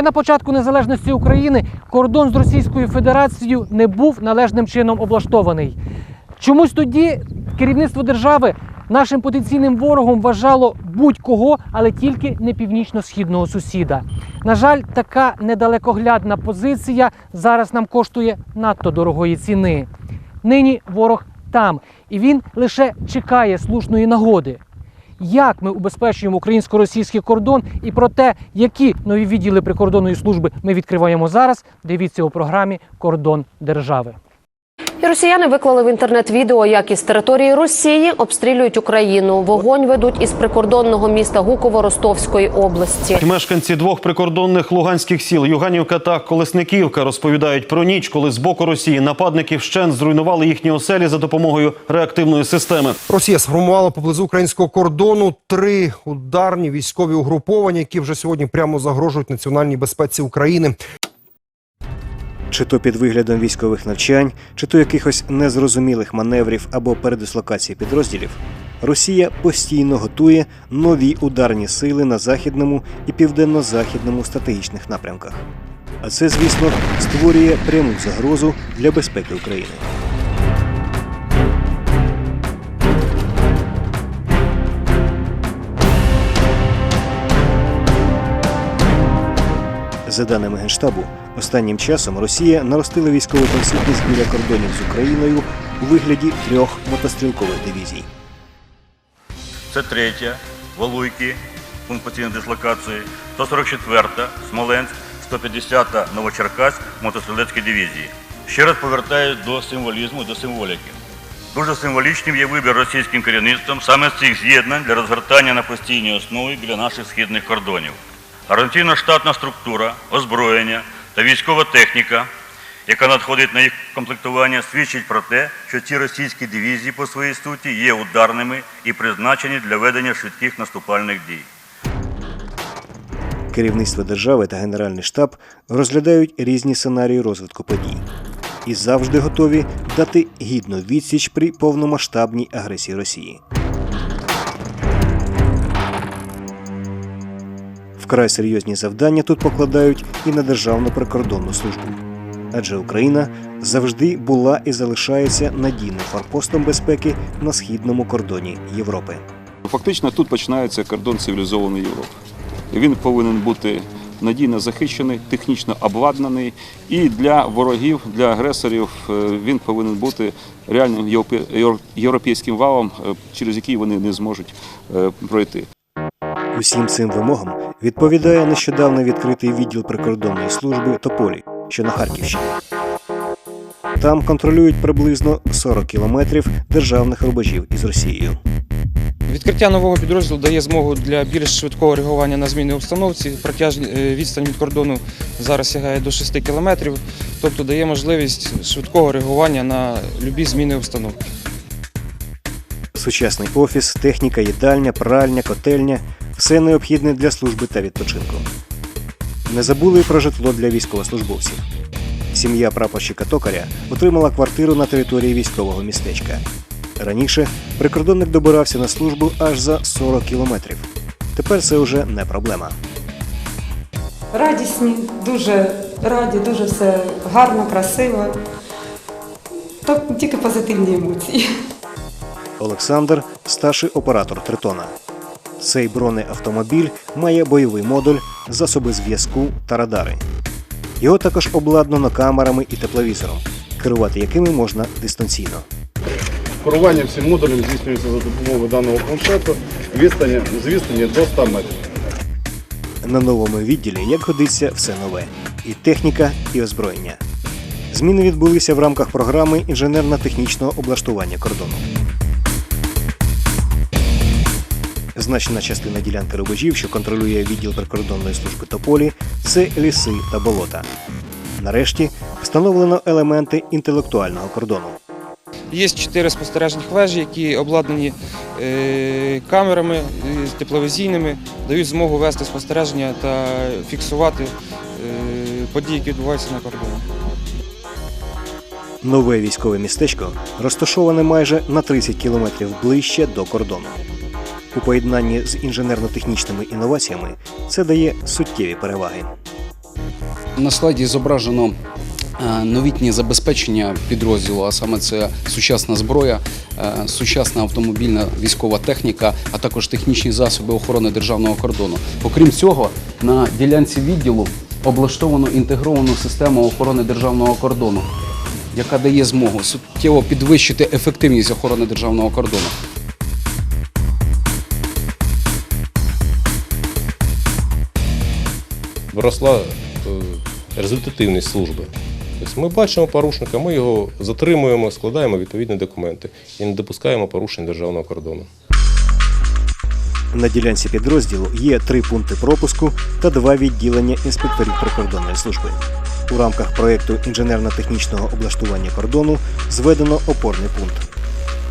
Ще на початку незалежності України кордон з Російською Федерацією не був належним чином облаштований. Чомусь тоді керівництво держави нашим потенційним ворогом вважало будь-кого, але тільки не північно-східного сусіда. На жаль, така недалекоглядна позиція зараз нам коштує надто дорогої ціни. Нині ворог там, і він лише чекає слушної нагоди. Як ми убезпечуємо українсько-російський кордон і про те, які нові відділи прикордонної служби ми відкриваємо зараз, дивіться у програмі Кордон держави. Росіяни виклали в інтернет відео, як із території Росії обстрілюють Україну. Вогонь ведуть із прикордонного міста Гуково Ростовської області. Мешканці двох прикордонних луганських сіл Юганівка та Колесниківка розповідають про ніч, коли з боку Росії нападники вщент зруйнували їхні оселі за допомогою реактивної системи. Росія сформувала поблизу українського кордону три ударні військові угруповання, які вже сьогодні прямо загрожують національній безпеці України. Чи то під виглядом військових навчань, чи то якихось незрозумілих маневрів або передислокації підрозділів, Росія постійно готує нові ударні сили на західному і південно-західному стратегічних напрямках. А це, звісно, створює пряму загрозу для безпеки України. За даними Генштабу, останнім часом Росія наростила військову присутність біля кордонів з Україною у вигляді трьох мотострілкових дивізій. Це третя, Валуйки, пункт постійної дислокації, 144-та, Смоленськ, 150-та Новочеркаськ, мотострілецькі дивізії. Ще раз повертаюсь до символізму, до символіки. Дуже символічним є вибір російським керівництвом саме з цих з'єднань для розгортання на постійній основі біля наших східних кордонів. Гарантійно-штатна структура, озброєння та військова техніка, яка надходить на їх комплектування, свідчить про те, що ці російські дивізії по своїй суті є ударними і призначені для ведення швидких наступальних дій. Керівництво держави та Генеральний штаб розглядають різні сценарії розвитку подій і завжди готові дати гідну відсіч при повномасштабній агресії Росії. Вкрай серйозні завдання тут покладають і на Державну прикордонну службу. Адже Україна завжди була і залишається надійним форпостом безпеки на східному кордоні Європи. Фактично тут починається кордон цивілізованої Європи. Він повинен бути надійно захищений, технічно обладнаний, і для ворогів, для агресорів е, він повинен бути реальним європейським валом, е, через який вони не зможуть е, пройти. Усім цим вимогам відповідає нещодавно відкритий відділ прикордонної служби Тополі, що на Харківщині. Там контролюють приблизно 40 кілометрів державних рубежів із Росією. Відкриття нового підрозділу дає змогу для більш швидкого реагування на зміни обстановці. Протяжні е, відстань від кордону зараз сягає до 6 кілометрів, тобто дає можливість швидкого реагування на любі зміни обстановки. Сучасний офіс, техніка, їдальня, пральня, котельня все необхідне для служби та відпочинку. Не забули й про житло для військовослужбовців. Сім'я прапорщика токаря отримала квартиру на території військового містечка. Раніше прикордонник добирався на службу аж за 40 кілометрів. Тепер це вже не проблема. Радісні, дуже раді, дуже все гарно, красиво. Тільки позитивні емоції. Олександр старший оператор Тритона. Цей бронеавтомобіль має бойовий модуль, засоби зв'язку та радари. Його також обладнано камерами і тепловізором, керувати якими можна дистанційно. Керування всім модулем здійснюється за допомогою даного планшету відстані з відстані до 100 метрів. На новому відділі, як годиться, все нове: і техніка, і озброєння. Зміни відбулися в рамках програми інженерно-технічного облаштування кордону. Значна частина ділянки рубежів, що контролює відділ прикордонної служби Тополі, це ліси та болота. Нарешті встановлено елементи інтелектуального кордону. Є чотири спостережних вежі, які обладнані е, камерами е, тепловізійними, дають змогу вести спостереження та фіксувати е, події, які відбуваються на кордоні. Нове військове містечко розташоване майже на 30 кілометрів ближче до кордону. У поєднанні з інженерно-технічними інноваціями це дає суттєві переваги. На слайді зображено е, новітнє забезпечення підрозділу, а саме це сучасна зброя, е, сучасна автомобільна військова техніка, а також технічні засоби охорони державного кордону. Окрім цього, на ділянці відділу облаштовано інтегровану систему охорони державного кордону, яка дає змогу суттєво підвищити ефективність охорони державного кордону. Виросла е, результативність служби. Тобто ми бачимо порушника, ми його затримуємо, складаємо відповідні документи і не допускаємо порушень державного кордону. На ділянці підрозділу є три пункти пропуску та два відділення інспекторів прикордонної служби. У рамках проєкту інженерно-технічного облаштування кордону зведено опорний пункт.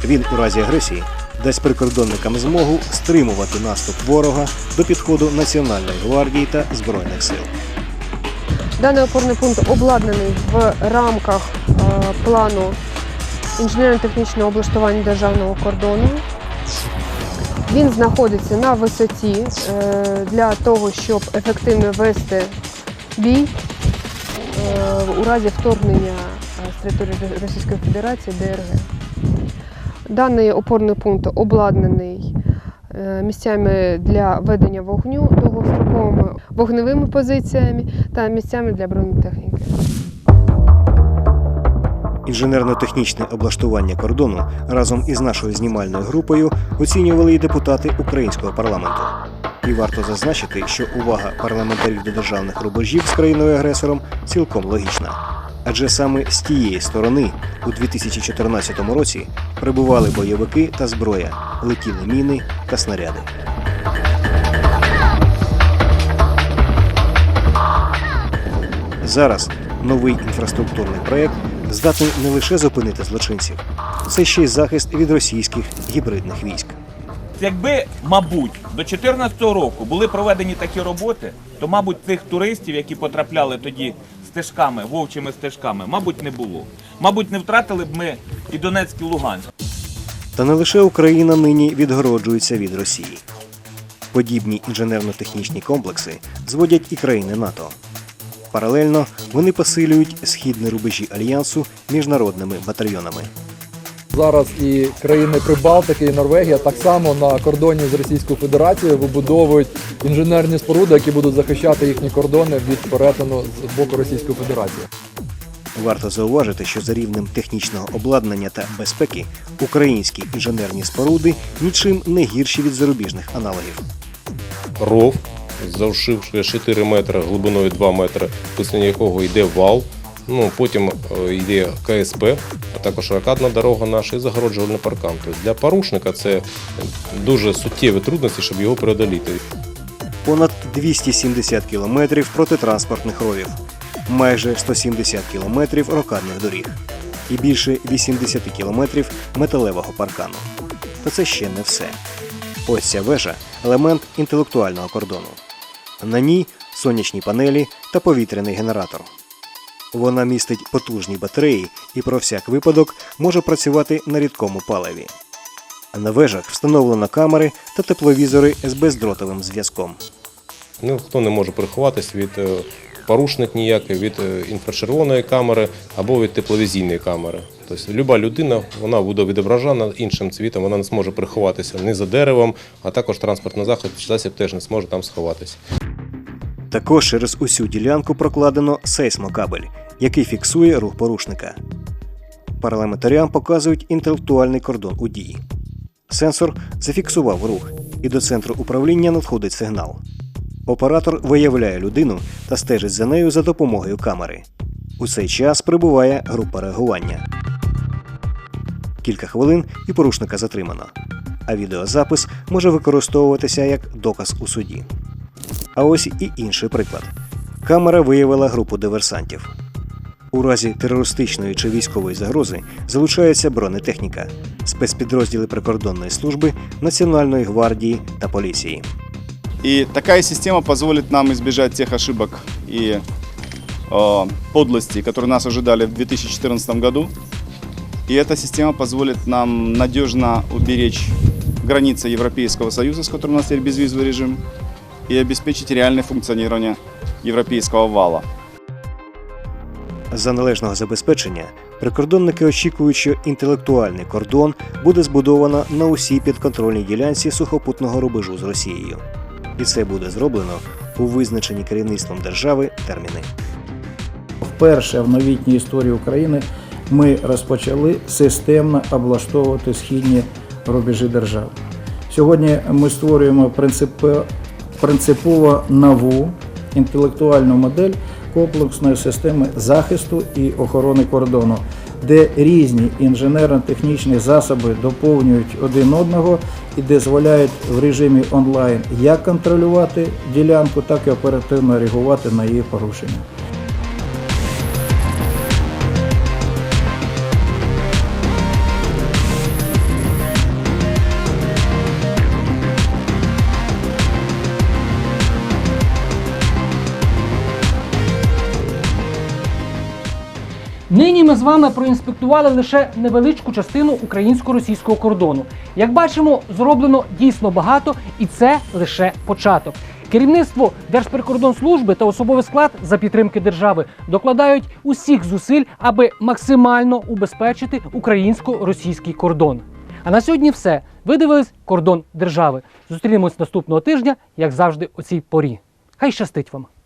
Він у разі агресії дасть прикордонникам змогу стримувати наступ ворога до підходу Національної гвардії та Збройних сил. Даний опорний пункт обладнаний в рамках е, плану інженерно-технічного облаштування державного кордону. Він знаходиться на висоті е, для того, щоб ефективно вести бій е, у разі вторгнення з території Російської Федерації ДРГ. Даний опорний пункт обладнаний е, місцями для ведення вогню, довгостроковими вогневими позиціями та місцями для бронетехніки. Інженерно-технічне облаштування кордону разом із нашою знімальною групою оцінювали і депутати українського парламенту. І варто зазначити, що увага парламентарів до державних рубежів з країною-агресором цілком логічна. Адже саме з тієї сторони у 2014 році прибували бойовики та зброя, летіли міни та снаряди. Зараз новий інфраструктурний проєкт здатний не лише зупинити злочинців, це ще й захист від російських гібридних військ. Якби, мабуть, до 2014 року були проведені такі роботи, то, мабуть, тих туристів, які потрапляли тоді стежками, вовчими стежками, мабуть, не було. Мабуть, не втратили б ми і Донецьк, і Луганськ. Та не лише Україна нині відгороджується від Росії. Подібні інженерно-технічні комплекси зводять і країни НАТО. Паралельно вони посилюють східні рубежі альянсу міжнародними батальйонами. Зараз і країни Прибалтики, і Норвегія так само на кордоні з Російською Федерацією вибудовують інженерні споруди, які будуть захищати їхні кордони від перетину з боку Російської Федерації. Варто зауважити, що за рівнем технічного обладнання та безпеки українські інженерні споруди нічим не гірші від зарубіжних аналогів. Ров завшивши 4 метри, глибиною 2 метри, після якого йде вал. Ну, потім е, йде КСП, а також ракадна дорога наша і загороджувальний паркан. Тобто для порушника це дуже суттєві трудності, щоб його преодоліти. Понад 270 кілометрів протитранспортних ровів, майже 170 кілометрів рокадних доріг і більше 80 кілометрів металевого паркану. Та це ще не все. Ось ця вежа елемент інтелектуального кордону. На ній сонячні панелі та повітряний генератор. Вона містить потужні батареї і про всяк випадок може працювати на рідкому паливі. На вежах встановлено камери та тепловізори з бездротовим зв'язком. Ну, хто не може приховатись від е, порушник ніякий, від е, інфрачервоної камери або від тепловізійної камери. Тобто люба людина вона буде відображена іншим цвітом, вона не зможе приховатися ні за деревом, а також транспортний захід засіб теж не зможе там сховатися. Також через усю ділянку прокладено сейсмокабель, який фіксує рух порушника. Парламентарям показують інтелектуальний кордон у дії. Сенсор зафіксував рух, і до центру управління надходить сигнал. Оператор виявляє людину та стежить за нею за допомогою камери. У цей час прибуває група реагування. Кілька хвилин і порушника затримано. А відеозапис може використовуватися як доказ у суді. А ось і інший приклад. Камера виявила групу диверсантів. У разі терористичної чи військової загрози залучається бронетехніка, спецпідрозділи прикордонної служби, Національної гвардії та поліції. И такая система позволит нам избежать тех ошибок и э, подлостей, которые нас ожидали в 2014 году. И эта система позволит нам надежно уберечь границы Европейского Союза, с которым у нас теперь безвизовый режим, и обеспечить реальное функционирование европейского вала. За належного забезпечення прикордонники очікують, що інтелектуальний кордон буде збудовано на усій підконтрольній ділянці сухопутного рубежу з Росією. І це буде зроблено у визначені керівництвом держави терміни. Вперше в новітній історії України ми розпочали системно облаштовувати східні рубежі держави. Сьогодні ми створюємо принципи- принципово нову інтелектуальну модель комплексної системи захисту і охорони кордону, де різні інженерно-технічні засоби доповнюють один одного і дозволяють в режимі онлайн як контролювати ділянку, так і оперативно реагувати на її порушення. Ми з вами проінспектували лише невеличку частину українсько-російського кордону. Як бачимо, зроблено дійсно багато, і це лише початок. Керівництво Держприкордонслужби та особовий склад за підтримки держави докладають усіх зусиль, аби максимально убезпечити українсько-російський кордон. А на сьогодні все. Ви дивились кордон держави. Зустрінемось наступного тижня, як завжди, о цій порі. Хай щастить вам!